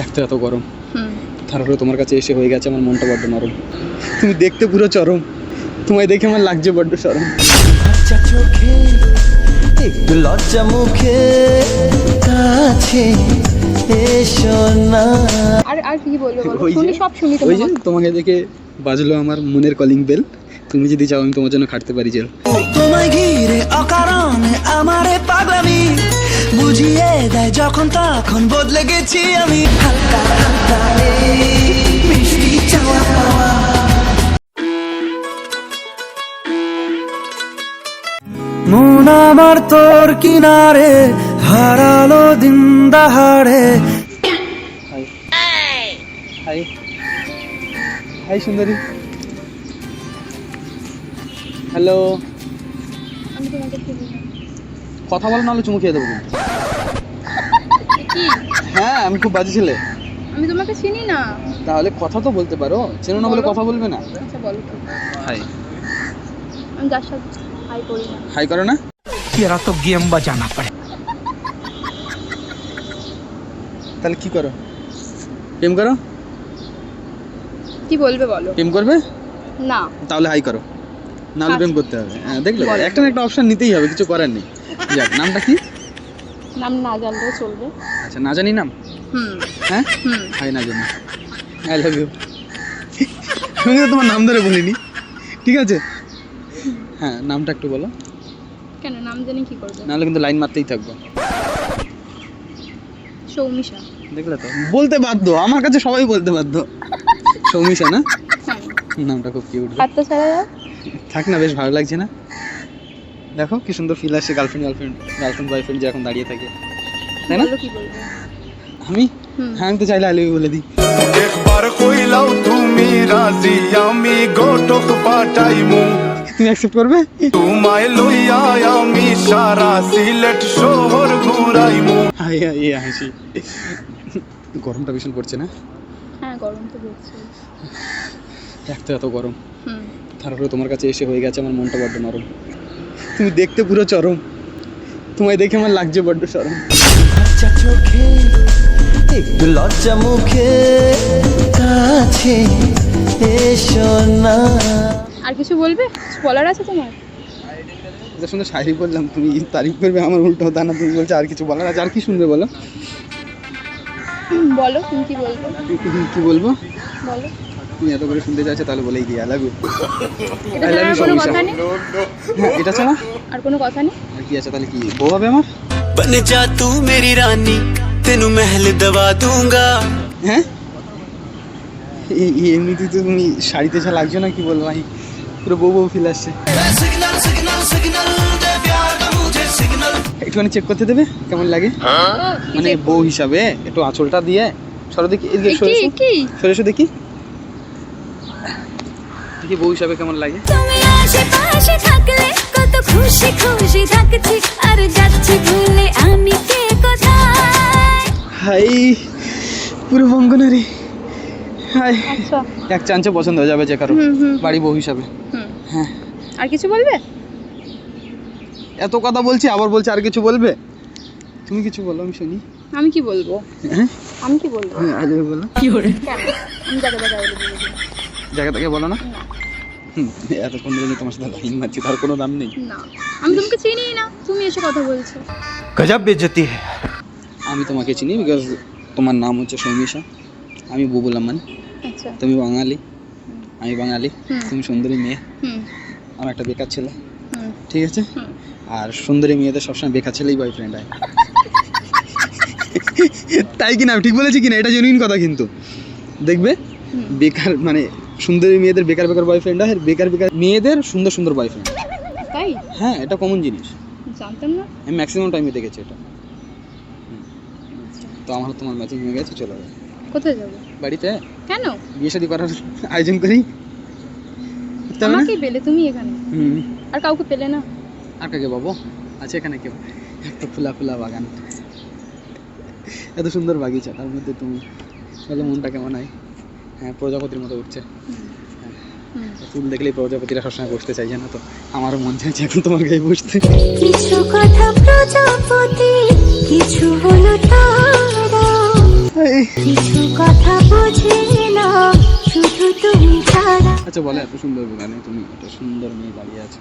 এক তো এত গরম। হুম। তারপরে তোমার কাছে এসে হয়ে গেছে আমার মনটা বড্ড নরম। তুমি দেখতে পুরো চরম। তোমায় দেখে আমার লাগছে বড্ড সরম। লজ্জা একটু লজ্জা মুখে কাছে এসো না। আর আর কি বলব শুনি সব শুনি ওই যে তোমাকে দেখে বাজলো আমার মনের কলিং বেল তুমি যদি চাও আমি তোমার জন্য খাটতে পারি জেল তোমায় ঘিরে অকারণে আমারে পাগলামি বুঝিয়ে দেয় যখন তখন বদলে গেছি আমি। হালকা হালকা মিষ্টি চাওয়া পাওয়া মন আমার তোর কিনারে হারালো দিন দাহাড়ে হাই। হাই হাই সুন্দরী। হ্যালো আমি তোমাকে কথা বলো নাহলে চুমু খেয়ে দেবো হ্যাঁ আমি খুব বাজে ছেলে। আমি তোমাকে চিনি না। তাহলে কথা তো বলতে পারো। চেনো না বলে কথা বলবে না? আচ্ছা, হাই। আমি যার হাই করি না। হাই করো না। এরা তো গেম বাজানা পড়ে তাহলে কি করো? প্রেম করো? কি বলবে বলো। প্রেম করবে? না। তাহলে হাই করো। নাহলে হ্যাঁ। প্রেম করতে হবে। হ্যাঁ দেখলে একটা না একটা অপশন নিতেই হবে কিছু করার নেই। যাক নামটা কি? নাম না জানলেও চলবে। আচ্ছা না জানি নাম? হুম। হ্যাঁ? হুম। হাই না জানি। আই লাভ ইউ আমি তো তোমার নাম ধরে বলিনি। ঠিক আছে? হ্যাঁ নামটা একটু বলো। কেন নাম জানি কি করবে? নাহলে কিন্তু লাইন মারতেই থাকব। সৌমিশা। দেখলে তো? বলতে বাধ্য। আমার কাছে সবাই বলতে বাধ্য। সৌমিশা না? হ্যাঁ। নামটা খুব কিউট হাতটা ছাড়া থাক না বেশ ভালো লাগছে না? দেখো কি সুন্দর ফিল আসছে গার্লফ্রেন্ড গার্লফ্রেন্ড গার্লফ্রেন্ড বয়ফ্রেন্ড যে এখন দাঁড়িয়ে থাকে। তাই না? আমি? হ্যাঁ তো চাইলে আলু বলে দিই। একবার কইলাও তুমি রাজি আমি গোটক পাঠাইমু। তুমি অ্যাকসেপ্ট করবে? তোমায় লইয়া আমি সারা সিলেট শহর ঘুরাইমু। হাই হাই হাসি। গরমটা ভীষণ পড়ছে না? হ্যাঁ গরম তো পড়ছে। এক তো এত গরম। হুম। তারপরে তোমার কাছে এসে হয়ে গেছে আমার মনটা বড্ড নরম। তুমি দেখতে পুরো চরম। তোমায় দেখে আমার লাগছে বড্ড চরম চোখে একটু লজ্জা মুখে কাছে এসো না। আর কিছু বলবে? বলার আছে তোমার? এত সুন্দর শাড়ি বললাম তুমি তারিফ করবে আমার উল্টো হতা না তুমি বলছো আর কিছু বলার আছে? আর কি শুনবে বলো? বলো তুমি কি বলবে? কি বলব? বলো। তুমি এত করে শুনতে চাইছো তাহলে বলেই দিই I love you I love you সমস্যা এটা ছাড়া? আর কোনো কথা নেই? আর কি আছে তাহলে কি? বউ হবে আমার? বন যা তু মেরি রানী তেনু মহল দবা দুঙ্গা হ্যাঁ? এমনিতে তুমি শাড়িতে যা লাগছো না কি বলব পুরো বউ বউ ফিল আসছে। একটুখানি চেক করতে দেবে কেমন লাগে? হ্যাঁ? মানে বউ হিসাবে একটু আঁচলটা দিয়ে সরো দেখি সরে দেখি। কি বউ হিসাবে কেমন লাগে? তুমি আশেপাশে থাকলে কত খুশি খুশি থাকছি আর যাচ্ছি ভুলে আমি কে কোথায়? হাই পুরো বঙ্গনারি। হাই। আচ্ছা। এক চান্সে পছন্দ হয়ে যাবে যে কারও। বাড়ি বউ হিসাবে। হ্যাঁ। আর কিছু বলবে? এত কথা বলছি আবার বলছি আর কিছু বলবে? তুমি কিছু বলো আমি শুনি। আমি কি বলব? হ্যাঁ? আমি কি বলব? হ্যাঁ, আগে বলো। কেন? আমি যাকে দেখা বলে জায়গা থেকে বলো না। এতক্ষণ ধরে তোমার সাথে লাইন মারছি তার কোনো দাম নেই। না আমি তোমাকে চিনি না তুমি এসে কথা বলছো। গজব বেজতি আমি তোমাকে চিনি বিকজ তোমার নাম হচ্ছে সৌমিশা। আমি বুবুল আমান আচ্ছা। তুমি বাঙালি। আমি বাঙালি। তুমি সুন্দরী মেয়ে। আমার একটা বেকার ছেলে। ঠিক আছে? আর সুন্দরী মেয়েদের সবসময় বেকার ছেলেই বয়ফ্রেন্ড হয়। তাই কিনা? আমি ঠিক বলেছি কিনা? এটা জেনুইন কথা কিন্তু। দেখবে? বেকার মানে সুন্দরী মেয়েদের বেকার বেকার বয়ফ্রেন্ড হয় আর বেকার বেকার মেয়েদের সুন্দর সুন্দর বয়ফ্রেন্ড তাই? হ্যাঁ এটা কমন জিনিস। জানতাম না। আমি ম্যাক্সিমাম টাইমে দেখেছি এটা। তো আমার তোমার ম্যাচিং হয়ে গেছে চলে। যাবে কোথায় যাব? বাড়িতে? কেন? বিয়ে শাদী করার আয়োজন করি। আমাকে পেলে তুমি এখানে। হুম। আর কাউকে পেলে না। আর কাকে বাবু আছে এখানে কেউ? এত খোলা খোলা বাগান। এত সুন্দর বাগিচা তার মধ্যে তুমি। তাহলে মনটা কেমন হয়? হ্যাঁ প্রজাপতির মতো উঠছে। হুম। ফুল দেখলেই প্রজাপতিরা সবসময় বসতে চাইছে না তো? আমারও মন চাইছে এখন তোমার গায়ে বসতে। কিছু কথা প্রজাপতি কিছু হলো তারা। কিছু কথা বুঝি না শুধু তুমি ছাড়া আচ্ছা বলে এত সুন্দর গানে তুমি এত সুন্দর মেয়ে দাঁড়িয়ে আছে।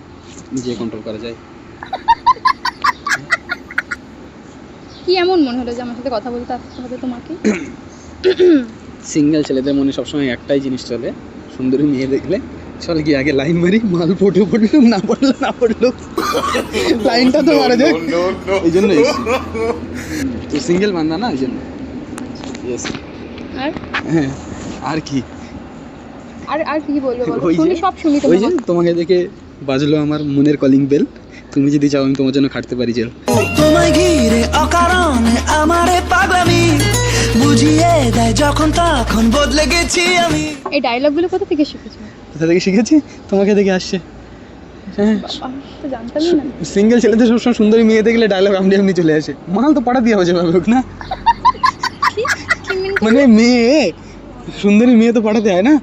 নিজে কন্ট্রোল করা যায়। কি এমন মনে হলো যে আমার সাথে কথা বলতে আসতে হবে তোমাকে? সিঙ্গেল ছেলেদের মনে সবসময় একটাই জিনিস চলে সুন্দরী মেয়ে দেখলে চল গিয়ে আগে লাইন মারি মাল পড়ল পড়ল না পড়ল না পড়ল। লাইনটা তো মারা যায়। এই জন্য তো সিঙ্গেল বান্দা না এই জন্য। আর? হ্যাঁ। আর কি? আর আর কি বলব শুনি সব শুনি ওই যে তোমাকে দেখে বাজলো আমার মনের কলিং বেল তুমি যদি চাও আমি তোমার জন্য খাটতে পারি জেল তোমায় ঘিরে অকারণে আমারে পাগলামি। বুঝিয়ে দেয় যখন তখন বদলে গেছি আমি। এই ডায়লগগুলো কোথা থেকে শিখেছো? কোথা থেকে শিখেছি? তোমাকে দেখে আসছে। হ্যাঁ। বাবা তো জানতামই না। সিঙ্গেল ছেলেদের সবসময় সুন্দরী মেয়ে দেখলে ডায়লগ আমনি আমনি চলে আসে। মাল তো পাঠা দিয়ে হচ্ছে ভাবুক না? মানে মেয়ে সুন্দরী মেয়ে তো পাঠাতে হয় না?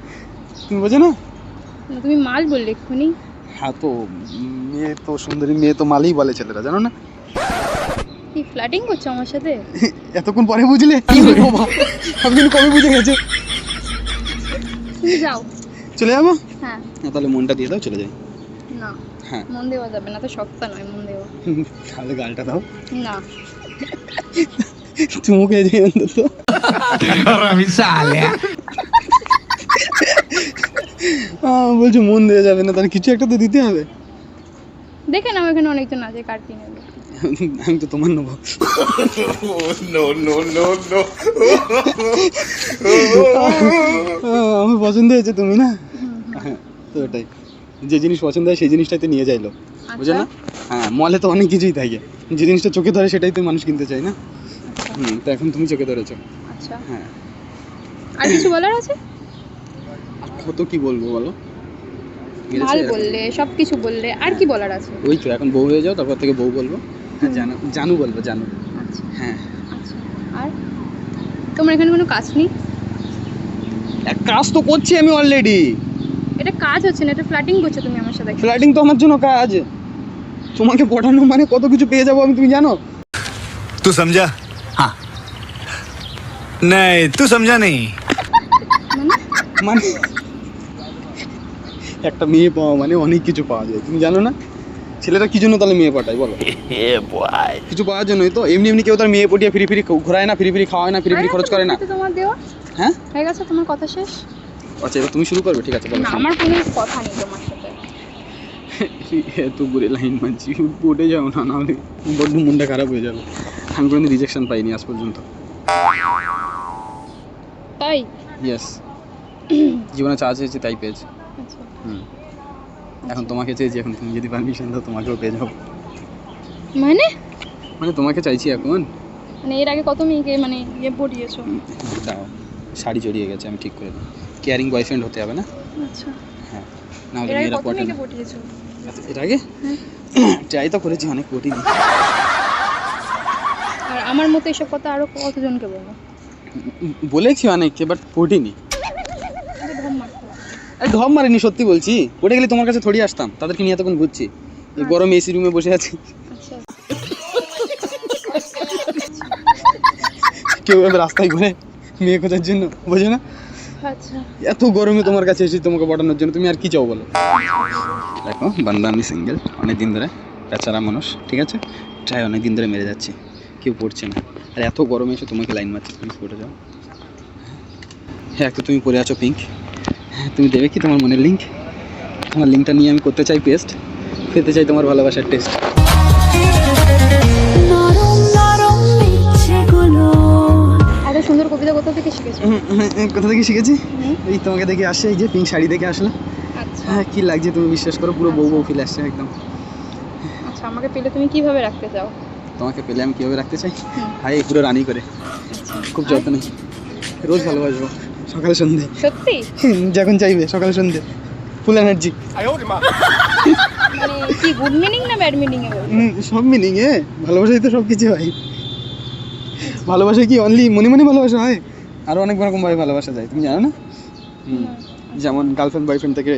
তুমি বোঝো না তুমি মাল বললে এক্ষুনি। হ্যাঁ তো মেয়ে তো সুন্দরী মেয়ে তো মালই বলে ছেলেরা জানো না? কি ফ্ল্যাটিং করছ আমার সাথে? এতক্ষণ পরে বুঝলে? কি বলব বাবা? আমি কবে বুঝে গেছে। যাও। চলে যাব? হ্যাঁ। তাহলে মনটা দিয়ে দাও চলে যাই। না হ্যাঁ। মন দেওয়া যাবে না তো সস্তা নয় মন দেওয়া। তাহলে গালটা দাও। না। চুমুকে যাই অন্তত আহ, বলছো মন দেওয়া যাবে না তাহলে কিছু একটা তো দিতে হবে। দেখে নাও এখানে অনেকজন আছে কাটতি নেবে। আমি তো তোমার নেব। আমার পছন্দ হয়েছে তুমি না? হ্যাঁ তো ওটাই। যে জিনিস পছন্দ হয় সেই জিনিসটাতে নিয়ে যাইলো। বুঝে না হ্যাঁ মলে তো অনেক কিছুই থাকে। যে জিনিসটা চোখে ধরে সেটাই তো মানুষ কিনতে চায় না? হুম তো এখন তুমি চোখে ধরেছো। আচ্ছা। হ্যাঁ। আর কিছু বলার আছে? কত কি বলব বলো? এরকম। বললে সব কিছু বললে আর কি বলার আছে? ওই তো এখন বউ হয়ে যাও তারপর থেকে বউ বলব। জানু জানু বলব জানু। আচ্ছা। হ্যাঁ। আচ্ছা। আর তোমার এখানে কোনো কাজ নেই? কাজ তো করছি আমি অলরেডি এটা কাজ হচ্ছে না এটা ফ্ল্যাটিং করছ তুমি আমার সাথে। ফ্ল্যাটিং তো আমার জন্য কাজ। তোমাকে পড়ানো মানে কত কিছু পেয়ে যাব আমি তুমি জানো? তুই সমঝা হ্যাঁ নাই তুই সমঝা নেই মানে? একটা মেয়ে পাওয়া মানে অনেক কিছু পাওয়া যায় তুমি জানো না? ছেলেরা কি জন্য তাহলে মেয়ে পাঠায় বলো? কিছু পাওয়ার জন্যই তো। এমনি এমনি কেউ তার মেয়ে পটিয়ে ফিরি ফিরি ঘোরায় না ফিরি ফিরি খাওয়ায় না ফিরি ফিরি খরচ করে না। তোমার দেওয়া? হ্যাঁ? হয়ে গেছে তোমার কথা শেষ? আচ্ছা এবার তুমি শুরু করবে ঠিক আছে বলো আমার কোনো কথা নেই তোমার সাথে। এত ঘুরে লাইন মারছি পড়ে যাও না নাহলে বড্ড মনটা খারাপ হয়ে যাবে। আমি কোনো রিজেকশন পাইনি আজ পর্যন্ত। তাই? ইয়েস জীবনে চা চেয়েছি তাই পেয়েছি। আচ্ছা। হুম। এখন তোমাকে চেয়েছি এখন তুমি যদি পারমিশন দাও তোমাকেও পেয়ে যাব। মানে? মানে তোমাকে চাইছি এখন। মানে এর আগে কত মেয়েকে মানে ইয়ে পটিয়েছো দাও শাড়ি জড়িয়ে গেছে আমি ঠিক করে দিই। কেয়ারিং বয়ফ্রেন্ড হতে হবে না? আচ্ছা। হ্যাঁ না হলে আগে মেয়েরা কত পটে না। আচ্ছা, এর আগে? ট্রাই তো করেছি অনেক কঠিন আর আমার মতো এসব কথা আরও কতজনকে বলব? বলেছি অনেককে বাট পটিনি আরে ধম মারতে হবে। আরে ধম মারিনি সত্যি বলছি। পড়ে গেলে তোমার কাছে থড়ি আসতাম তাদেরকে নিয়ে এতক্ষণ ঘুরছি। গরম এসি রুমে বসে আছি। কেউ এবার রাস্তায় ঘুরে মেয়ে খোঁজার জন্য বোঝো না? আচ্ছা। এত গরমে তোমার কাছে এসেছি তোমাকে পাঠানোর জন্য তুমি আর কি চাও বলো? দেখো বান্দা আমি সিঙ্গেল অনেক দিন ধরে বেচারা মানুষ ঠিক আছে? ট্রাই অনেক দিন ধরে মেরে যাচ্ছি কেউ পড়ছে না। আর এত গরমে এসে তোমাকে লাইন মারছে তুমি পড়ে যাও? হ্যাঁ তো তুমি পড়ে আছো পিঙ্ক তুমি দেবে কি তোমার মনের লিঙ্ক তোমার লিঙ্কটা নিয়ে আমি করতে চাই পেস্ট খেতে চাই তোমার ভালোবাসার টেস্ট সুন্দর কবিতা কোথা থেকে শিখেছো? কোথা থেকে শিখেছি? এই তোমাকে দেখে আসছে এই যে পিঙ্ক শাড়ি দেখে আসলো আচ্ছা। হ্যাঁ কি লাগছে তুমি বিশ্বাস করো পুরো বউ বউ ফিল আসছে একদম। আচ্ছা আমাকে পেলে তুমি কীভাবে রাখতে চাও? তোমাকে পেলে আমি কীভাবে রাখতে চাই। হাই পুরো রানি করে। খুব যত্ন। রোজ ভালোবাসবো। সকালে সন্ধে। সত্যি? যখন চাইবে সকালে সন্ধে। ফুল এনার্জি মানে কি গুড মিনিং না ব্যাড মিনিং এ সব মিনিং এ। ভালোবাসাই তো সব কিছু হয়। ভালোবাসা কি অনলি মনে মনে ভালোবাসা হয়? আরও অনেক রকমভাবে ভালোবাসা যায় তুমি জানো না? যেমন গার্লফ্রেন্ড বয়ফ্রেন্ড থেকে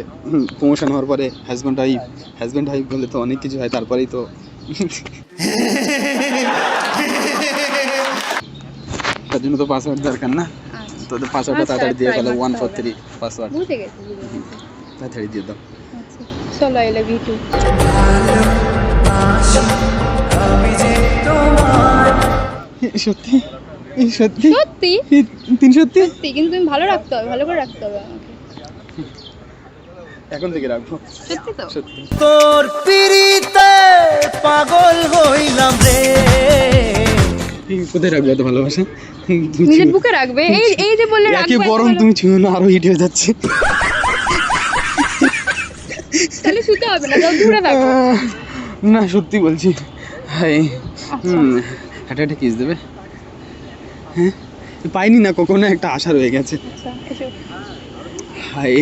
প্রমোশন হওয়ার পরে হাজব্যান্ড ওয়াইফ হাজব্যান্ড ওয়াইফ বলে তো অনেক কিছু হয় তারপরেই তো তার জন্য তো পাসওয়ার্ড দরকার না। তোদের পাসওয়ার্ডটা আচ্ছা, তাড়াতাড়ি দিয়ে try ফেলো ওয়ান ফোর থ্রি পাসওয়ার্ড বুঝে গেছি বুঝে গেছি। তাড়াতাড়ি দিয়ে দাও। আচ্ছা। চলো আই লাভ ইউ টু সত্যি? সত্যি? সত্যি? তিন সত্যি? সত্যি কিন্তু তুমি ভালো রাখতে হবে ভালো করে রাখতে হবে আমাকে। এখন থেকে রাখব। সত্যি তো? সত্যি। তোর পিড়িতে পাগল হইলাম রে। কোথায় রাখব এত ভালোবাসা? নিজের বুকে রাখবে। এই এই যে বললে রাখব গরম তুমি ছুঁয়ো না আরও হিট হয়ে যাচ্ছে। তাহলে শুতে হবে না দূরে থাকো। না সত্যি বলছি। হাই হুম একটা একটা কিস দেবে? হ্যাঁ? পাইনি না কখনো একটা আশা রয়ে গেছে। আচ্ছা হাই।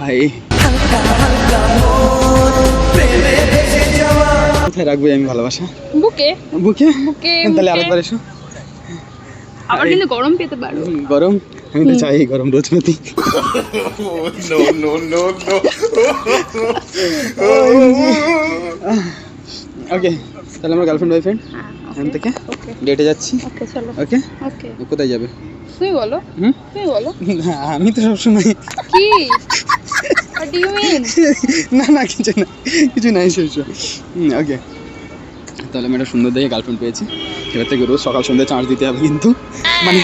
হাই। হালকা হালকা কোথায় রাখব আমি ভালোবাসা? বুকে। বুকে? বুকে তাহলে বুকে। আরেকবার এসো। আবার কিন্তু গরম পেতে পারো। গরম? আমি তো চাই গরম রোজ প্রতি ওকে তাহলে আমার গার্লফ্রেন্ড বয়ফ্রেন্ড এখান থেকে? ওকে ডেটে যাচ্ছি? ওকে চলো। ওকে ওকে কোথায় যাবে? তুমি বলো। হুম? তুমি বলো। আমি তো সবসময় কি? না না কিছু না কিছু নাই শেষ ওকে তাহলে আমি একটা সুন্দর দেখে গার্লফ্রেন্ড পেয়েছি। এবার থেকে রোজ সকাল সন্ধ্যে চার্জ দিতে হবে কিন্তু। মানে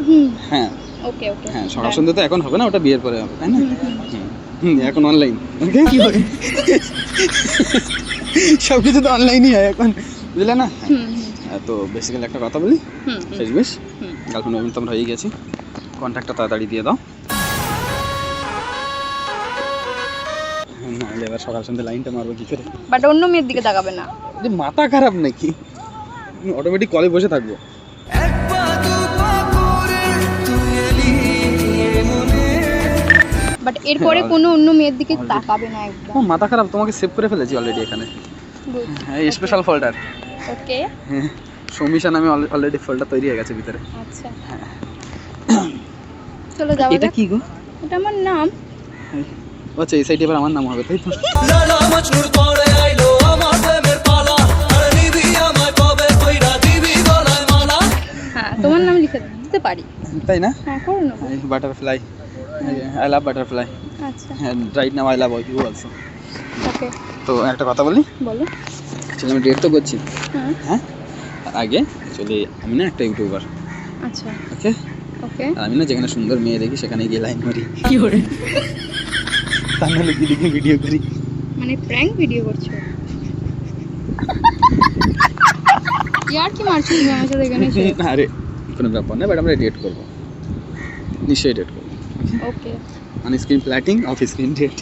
হুম। হ্যাঁ। ওকে ওকে হ্যাঁ সকাল সন্ধ্যে তো এখন হবে না ওটা বিয়ের পরে হবে তাই না? হুম, এখন অনলাইন ওকে সব কিছু তো অনলাইনই হয় এখন বুঝলে না? হ্যাঁ, তো বেসিক্যালি একটা কথা বলি শেষ বেশ। গার্লফ্রেন্ড তোমরা হয়ে গেছি। কন্ট্যাক্টটা তাড়াতাড়ি দিয়ে দাও। নাহলে সকাল সন্ধ্যে লাইনটা মারবো কি করে? বাট অন্য মেয়ের দিকে তাকাবে না। যে মাথা খারাপ নাকি? অটোমেটিক কলে বসে থাকব। বাট এরপরে কোনো অন্য মেয়ের দিকে তাকাবে না একদম। ও মাথা খারাপ তোমাকে সেভ করে ফেলেছি অলরেডি এখানে। হ্যাঁ স্পেশাল ফোল্ডার ওকে। সৌমিশা নামে অলরেডি ফোল্ডার তৈরি হয়ে গেছে ভিতরে। আচ্ছা। চলো যাওয়া এটা কি গো? এটা আমার নাম। আচ্ছা এই সাইডে এবার আমার নাম হবে তাই তো? হ্যাঁ তোমার নাম লিখে দিতে পারি। তাই না? হ্যাঁ করো না বাটারফ্লাই আই লাভ বাটারফ্লাই আচ্ছা। হ্যাঁ right now I love you also okay. তো একটা কথা বলি? বলো। আসলে আমি ডেট তো করছি। হ্যাঁ। হ্যাঁ? আগে অ্যাকচুয়ালি আমি না একটা ইউটিউবার আচ্ছা। ওকে। ওকে আমি না যেখানে সুন্দর মেয়ে দেখি সেখানে গিয়ে লাইন মারি। কি করে? তা নাহলে কি দেখে ভিডিও করি। মানে প্র্যাঙ্ক ভিডিও করছ? ইয়ার কি মারছো? তুমি আমার সাথে এখানে এসে। আরে কোনো ব্যাপার না বাট আমরা ডেট করব। নিশ্চয়ই ডেট করব। Okay on screen প্ল্যাটিং off screen date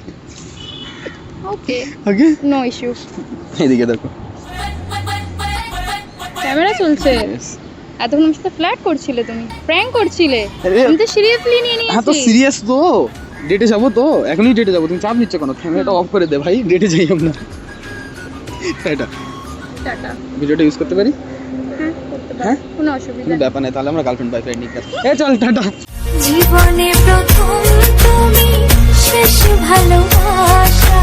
okay okay no issue এদিকে দেখো। ক্যামেরা চলছে। এতক্ষণ আমার সাথে ফ্ল্যাট করছিলে তুমি। প্র্যাঙ্ক করছিলে। আমি তো সিরিয়াসলি নিয়ে নিয়েছি হ্যাঁ তো সিরিয়াস তো। ডেটে যাব তো এখনই ডেটে যাব। তুমি চাপ নিচ্ছ কেন? ক্যামেরাটা অফ করে দে ভাই ডেটে যাই আমরা। এটা টাটা ভিডিওটা ইউজ করতে পারি? হ্যাঁ করতে পারো। হ্যাঁ? কোনো অসুবিধা ব্যাপার নেই তাহলে আমরা গার্লফ্রেন্ড বয়ফ্রেন্ড নিয়ে এ চল টাটা জীবনে প্রথম তুমি শেষ ভালোবাসা।